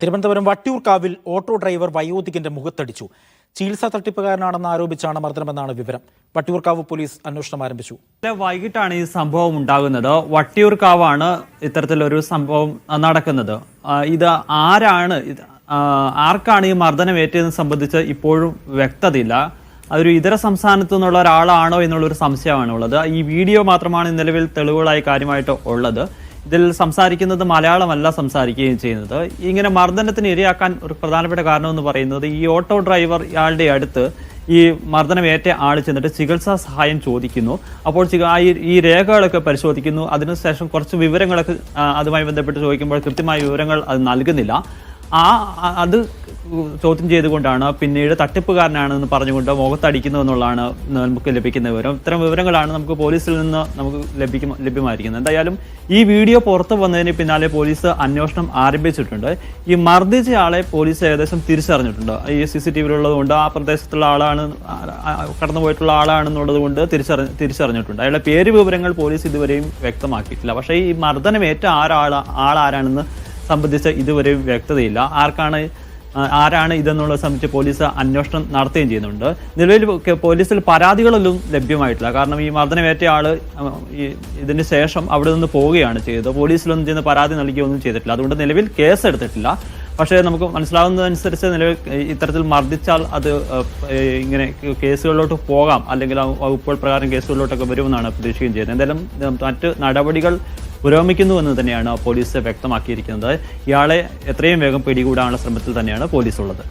തിരുവനന്തപുരം വട്ടിയൂർക്കാവിൽ auto driver വയോധികന്റെ മുഖത്തടിച്ചു. ചികിത്സാ തട്ടിപ്പുകാരനാണെന്ന് ആരോപിച്ചാണ് മർദ്ദനമെന്നാണ് വിവരം. വട്ടിയൂർക്കാവ് പോലീസ് അന്വേഷണം ആരംഭിച്ചു. വൈകിട്ടാണ് ഈ സംഭവം ഉണ്ടാകുന്നത്. വട്ടിയൂർക്കാവാണ് ഇത്തരത്തിലൊരു സംഭവം നടക്കുന്നത്. ഇത് ആരാണ് ആർക്കാണ് ഈ മർദ്ദനം സംബന്ധിച്ച് ഇപ്പോഴും വ്യക്തതയില്ല. അതൊരു ഇതര സംസ്ഥാനത്തു നിന്നുള്ള ഒരാളാണോ എന്നുള്ളൊരു സംശയമാണ് ഉള്ളത് ഈ വീഡിയോ മാത്രമാണ് നിലവിൽ തെളിവുകളായി കാര്യമായിട്ട് ഉള്ളത്. ഇതിൽ സംസാരിക്കുന്നത് മലയാളമല്ല സംസാരിക്കുകയും ചെയ്യുന്നത്. ഇങ്ങനെ മർദ്ദനത്തിന് ഇരയാക്കാൻ ഒരു പ്രധാനപ്പെട്ട കാരണം എന്ന് പറയുന്നത് ഈ ഓട്ടോ ഡ്രൈവർ ഇയാളുടെ അടുത്ത് ഈ മർദ്ദനമേറ്റ ആൾ ചെന്നിട്ട് ചികിത്സാ സഹായം ചോദിക്കുന്നു. അപ്പോൾ ഈ- രേഖകളൊക്കെ പരിശോധിക്കുന്നു. അതിനുശേഷം കുറച്ച് വിവരങ്ങളൊക്കെ അതുമായി ബന്ധപ്പെട്ട് ചോദിക്കുമ്പോൾ കൃത്യമായ വിവരങ്ങൾ അത് നൽകുന്നില്ല. ആ അത് ചോദ്യം ചെയ്തുകൊണ്ടാണ് പിന്നീട് തട്ടിപ്പുകാരനാണെന്ന് പറഞ്ഞുകൊണ്ട് മുഖത്തടിക്കുന്നു എന്നുള്ളതാണ് നമുക്ക് ലഭിക്കുന്ന വിവരം. ഇത്തരം വിവരങ്ങളാണ് നമുക്ക് പോലീസിൽ നിന്ന് നമുക്ക് ലഭിക്കും ലഭ്യമായിരിക്കുന്നത്. എന്തായാലും ഈ വീഡിയോ പുറത്തു വന്നതിന് പിന്നാലെ പോലീസ് അന്വേഷണം ആരംഭിച്ചിട്ടുണ്ട്. ഈ മർദ്ദിച്ച ആളെ പോലീസ് ഏകദേശം തിരിച്ചറിഞ്ഞിട്ടുണ്ട്. ഈ സി സി ടി വിയിലുള്ളതുകൊണ്ട് ആ പ്രദേശത്തുള്ള ആളാണ് കടന്നുപോയിട്ടുള്ള ആളാണെന്നുള്ളത് കൊണ്ട് തിരിച്ചറി തിരിച്ചറിഞ്ഞിട്ടുണ്ട്. അയാളുടെ പേര് വിവരങ്ങൾ പോലീസ് ഇതുവരെയും വ്യക്തമാക്കിയിട്ടില്ല. പക്ഷേ ഈ മർദ്ദനമേറ്റ ആരാളാ ആളാരാണെന്ന് സംബന്ധിച്ച് ഇതുവരെ വ്യക്തതയില്ല. ആർക്കാണ് ആരാണ് ഇതെന്നുള്ളത് സംബന്ധിച്ച് പോലീസ് അന്വേഷണം നടത്തുകയും ചെയ്യുന്നുണ്ട്. നിലവിൽ പോലീസിൽ പരാതികളൊന്നും ലഭ്യമായിട്ടില്ല. കാരണം ഈ മർദ്ദനമേറ്റ ആൾ ഇതിന് ശേഷം അവിടെ നിന്ന് പോവുകയാണ് ചെയ്തത്. പോലീസിലൊന്നും ചെയ്യുന്ന പരാതി നൽകുകയൊന്നും ചെയ്തിട്ടില്ല. അതുകൊണ്ട് നിലവിൽ കേസ് എടുത്തിട്ടില്ല പക്ഷേ നമുക്ക് മനസ്സിലാവുന്നതനുസരിച്ച് നിലവിൽ ഇത്തരത്തിൽ മർദ്ദിച്ചാൽ അത് ഇങ്ങനെ കേസുകളിലോട്ട് പോകാം. അല്ലെങ്കിൽ വകുപ്പുകൾ പ്രകാരം കേസുകളിലോട്ടൊക്കെ വരുമെന്നാണ് പ്രതീക്ഷിക്കുകയും ചെയ്യുന്നത്. എന്തായാലും മറ്റ് നടപടികൾ പുരോഗമിക്കുന്നുവെന്ന് തന്നെയാണ് പോലീസ് വ്യക്തമാക്കിയിരിക്കുന്നത്. ഇയാളെ എത്രയും വേഗം പിടികൂടാനുള്ള ശ്രമത്തിൽ തന്നെയാണ് പോലീസ് ഉള്ളത്